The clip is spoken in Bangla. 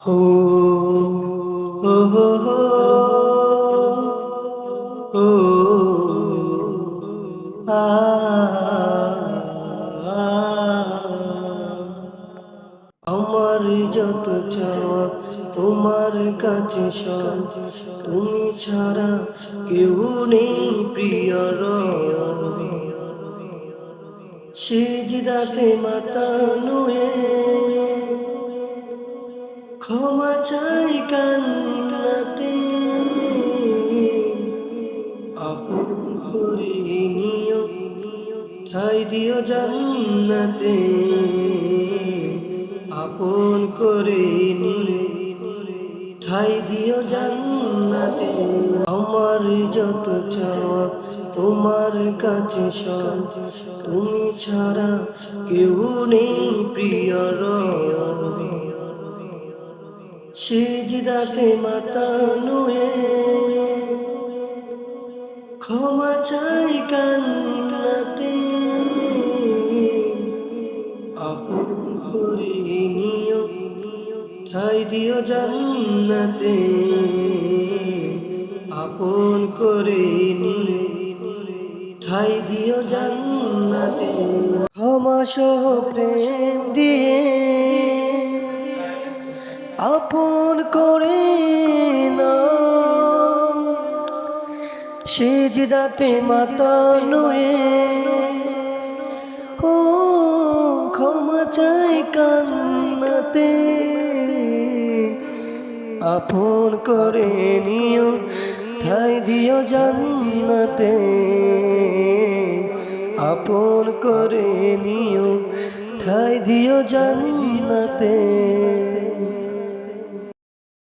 হো হো হো আমার যত চাওয়া, তোমার কাছে সব। তুমি ছাড়া কেউ নেই প্রিয় সিজদাতে মাতা নুয়ে। ক্ষমা চাই কান্নাতে। আপন করে নিও, ঠাই দিও জান্নাতে। আপন করে নিও, ঠাই দিও জান্নাতে। আমার যত চাওয়া, তোমার কাছে সব। তুমি ছাড়া কেউ নেই প্রিয় সিজদাতে মাতা নুয়ে। ক্ষমা চাই কান্নাতে। আপন করে নিও, ঠাই দিও জান্নাতে। আপন করে নিও, ঠাই দিও জান্নাতে। ক্ষমা সহ প্রেম দিয়ে আপন করে না সেজদাতে মাতা নুয়ে। ও ক্ষমা চাই কান্নাতে। আপন করে নিও ঠাই দিও জান্নাতে। আপন করে নিও ঠাই দিও জান্নাতে।